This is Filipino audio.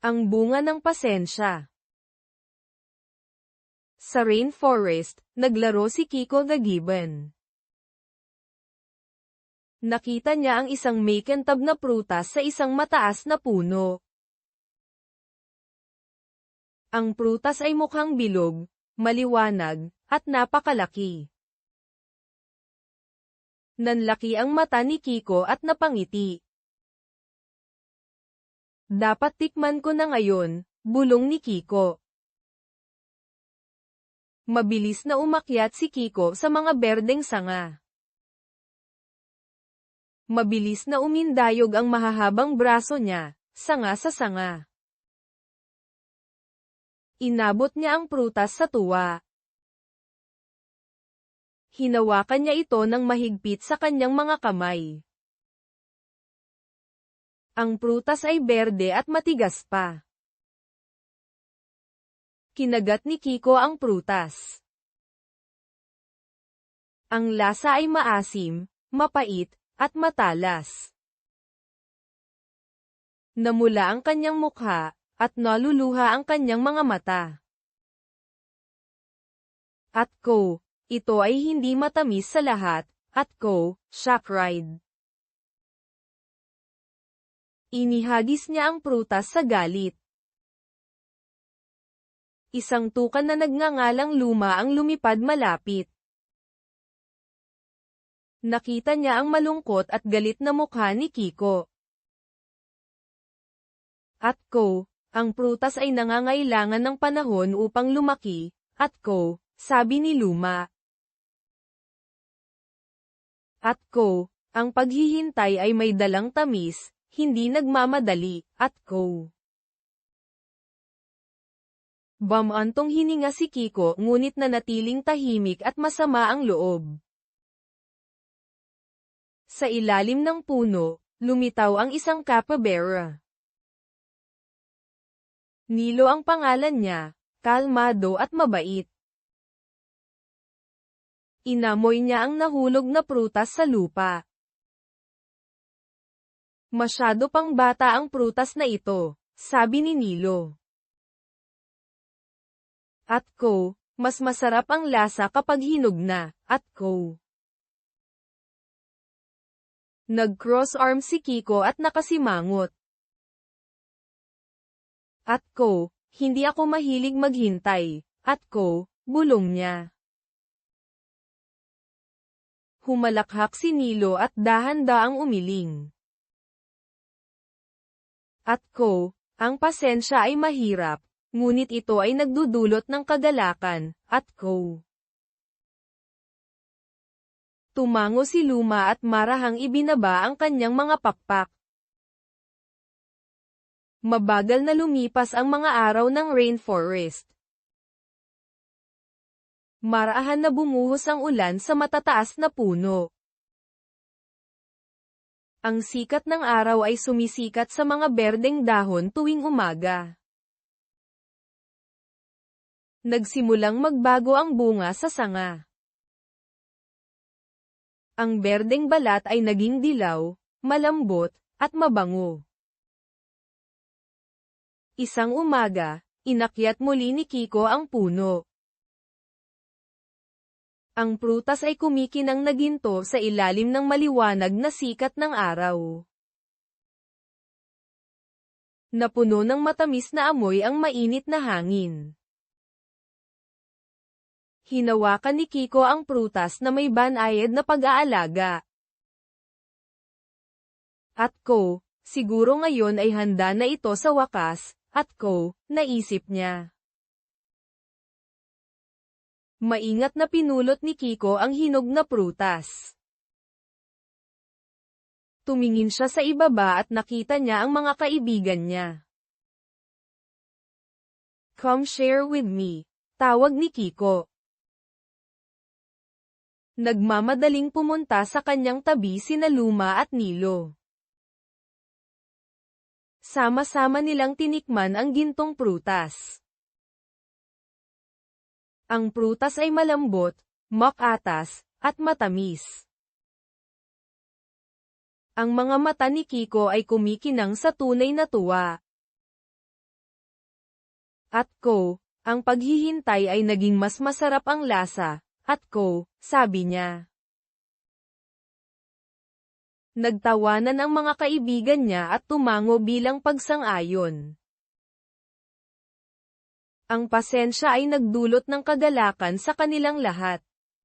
Ang bunga ng pasensya. Sa rainforest, naglaro si Kiko the Gibbon. Nakita niya ang isang makintab na prutas sa isang mataas na puno. Ang prutas ay mukhang bilog, maliwanag, at napakalaki. Nanlaki ang mata ni Kiko at napangiti. Dapat tikman ko na ngayon, bulong ni Kiko. Mabilis na umakyat si Kiko sa mga berdeng sanga. Mabilis na umindayog ang mahahabang braso niya, sanga sa sanga. Inabot niya ang prutas sa tuwa. Hinawakan niya ito ng mahigpit sa kanyang mga kamay. Ang prutas ay berde at matigas pa. Kinagat ni Kiko ang prutas. Ang lasa ay maasim, mapait, at matalas. Namula ang kanyang mukha, at naluluha ang kanyang mga mata. At ko, ito ay hindi matamis sa lahat, at ko, shock ride. Inihagis niya ang prutas sa galit. Isang tukan na nagngangalang luma ang lumipad malapit. Nakita niya ang malungkot at galit na mukha ni Kiko. At ko, ang prutas ay nangangailangan ng panahon upang lumaki, at ko, sabi ni Luma. At ko, ang paghihintay ay may dalang tamis, hindi nagmamadali, at ko. Bamantong hininga si Kiko ngunit nanatiling tahimik at masama ang loob. Sa ilalim ng puno, lumitaw ang isang capybara. Nilo ang pangalan niya, kalmado at mabait. Inamoy niya ang nahulog na prutas sa lupa. Masyado pang bata ang prutas na ito, sabi ni Nilo. At ko, mas masarap ang lasa kapag hinog na, at ko. Nag-cross arm si Kiko at nakasimangot. At ko, hindi ako mahilig maghintay, at ko, bulong niya. Humalakhak si Nilo at dahan-daang umiling. At ko, ang pasensya ay mahirap, ngunit ito ay nagdudulot ng kagalakan, at ko. Tumango si Luma at marahang ibinaba ang kanyang mga pakpak. Mabagal na lumipas ang mga araw ng rainforest. Marahan na bumuhos ang ulan sa matataas na puno. Ang sikat ng araw ay sumisikat sa mga berdeng dahon tuwing umaga. Nagsimulang magbago ang bunga sa sanga. Ang berdeng balat ay naging dilaw, malambot, at mabango. Isang umaga, inakyat muli ni Kiko ang puno. Ang prutas ay kumikinang naginto sa ilalim ng maliwanag na sikat ng araw. Napuno ng matamis na amoy ang mainit na hangin. Hinawakan ni Kiko ang prutas na may banayad na pag-aalaga. At ko, siguro ngayon ay handa na ito sa wakas, at ko, naisip niya. Maingat na pinulot ni Kiko ang hinog na prutas. Tumingin siya sa ibaba at nakita niya ang mga kaibigan niya. Come share with me, tawag ni Kiko. Nagmamadaling pumunta sa kanyang tabi sina Luma at Nilo. Sama-sama nilang tinikman ang gintong prutas. Ang prutas ay malambot, makatas, at matamis. Ang mga mata ni Kiko ay kumikinang sa tunay na tuwa. At ko, ang paghihintay ay naging mas masarap ang lasa. At ko, sabi niya. Nagtawanan ang mga kaibigan niya at tumango bilang pagsang-ayon. Ang pasensya ay nagdulot ng kagalakan sa kanilang lahat.